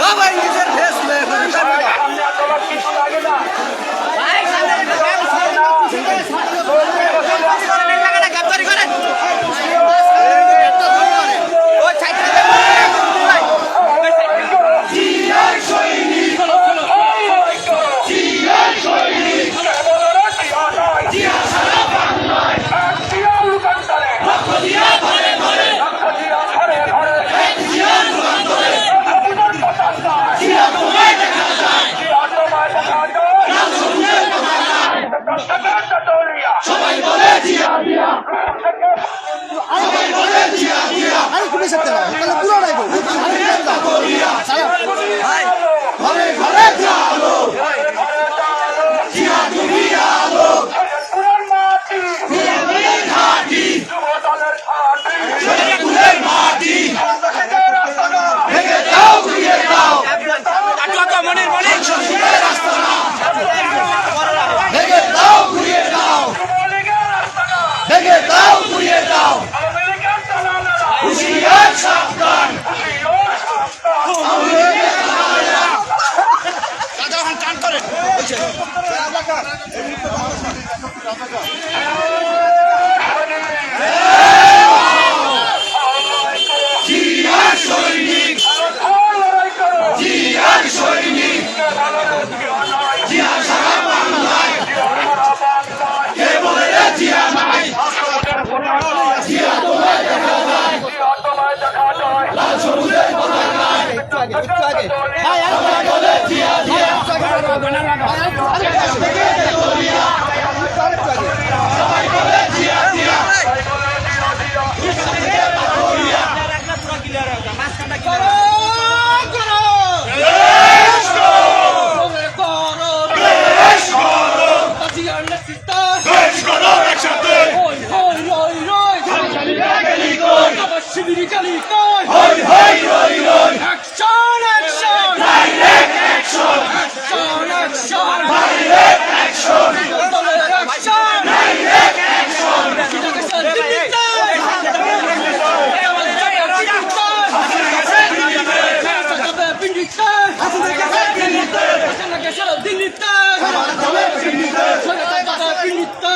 সবাই মালিক নয় হই হই রই রই action action. Direct action action action. Direct action action direct action দিল্লিতে দিল্লিতে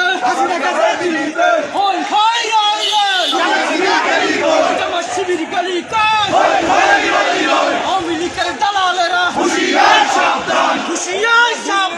দিল্লিতে তালিকা আওয়ামী লীগের দালালেরা হুশিয়ার সাবধান হুশিয়ার সাবধান।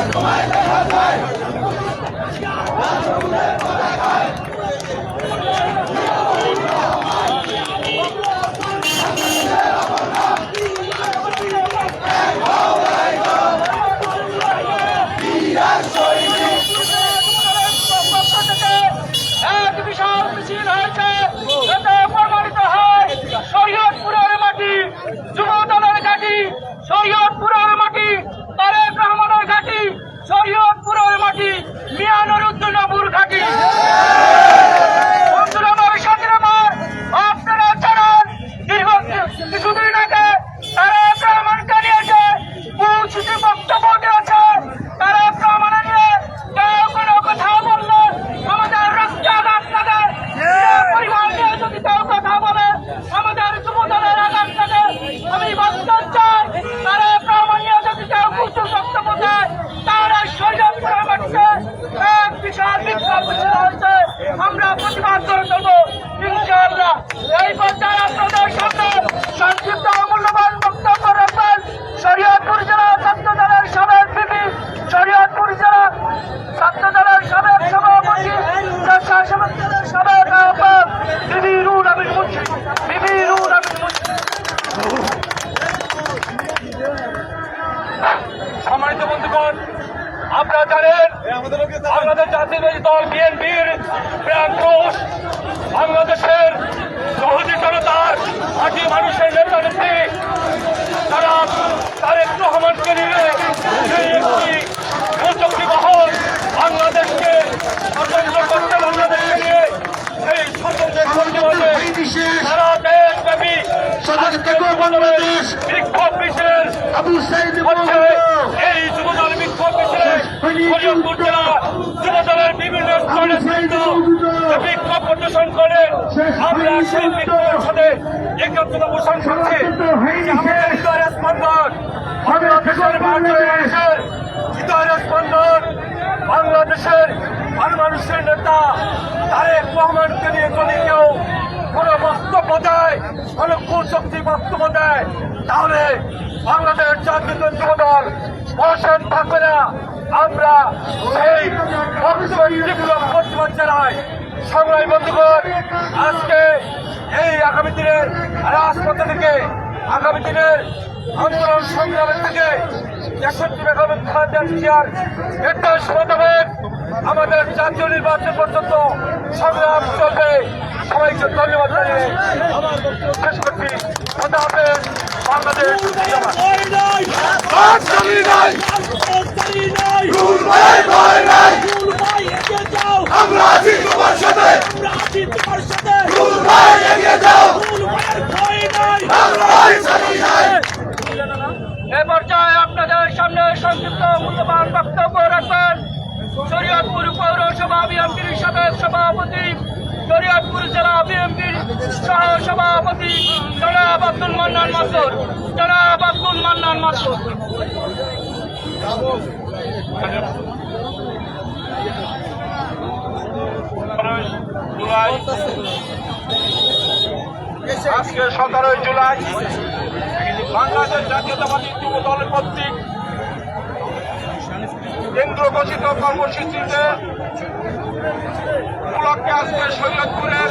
Lassen Sie uns! সম্মানিত বন্ধুগণ আপনারা জানেন আমাদের জাতীয় দল বিএনপির প্রাণ বাংলাদেশের বাংলাদেশ বিক্ষোভ মিছিল আবু সাইদ এই যুবদল বিক্ষোভ মিছিলে হরিয়মপুর জেলা যুবদলের বিভিন্ন স্থানে বিক্ষোভ প্রদর্শন করে আমরা সেই বিক্ষোভের সাথে একাত্তর পোষণ করছি। আমাদের হৃদয়ের স্পন্দন। বাংলাদেশের মানুষের হৃদয়ের স্পন্দন। বাংলাদেশের আর মানুষের নেতা তারেক রহমানকে নিয়ে যদি কেউ কোনো বক্তব্য দেয়, কোনো কুশক্তি বক্তব্য দেয়, তাহলে বাংলাদেশ জাতীয় দল বসেন থাকবে না আমরা সেই বক্তব্যের তীব্র প্রতিবাদ জানাই। সংগ্রামী বন্ধুগণ, আজকে এই আগামী দিনের রাজপথে থেকে, আগামী দিনের আন্দোলন সংগ্রামের থেকে একত্রিত বেগম খালেদা জিয়ার নির্দেশ মোতাবেক আমাদের জাতীয় নির্বাচন পর্যন্ত সংগ্রাম চলবে। সবাইকে ধন্যবাদ শেষ করছি। এ পর্যায়ে আপনাদের সামনে সংক্ষিপ্ত মূল্যবান শরীয়তপুর পৌরসভা বিএনপির সাবেক সভাপতি, শরীয়তপুর জেলা বিএনপির সহ সভাপতি জনাব আব্দুল মান্নান মাসুর জনাব আব্দুল মান্নান মাসুর আজকে সতেরোই জুলাই বাংলাদেশ জাতীয়তাবাদী যুব দলের কর্তৃক কেন্দ্র ঘোষিত কর্মসূচিতে উপলক্ষে আজকে সৈয়দপুরের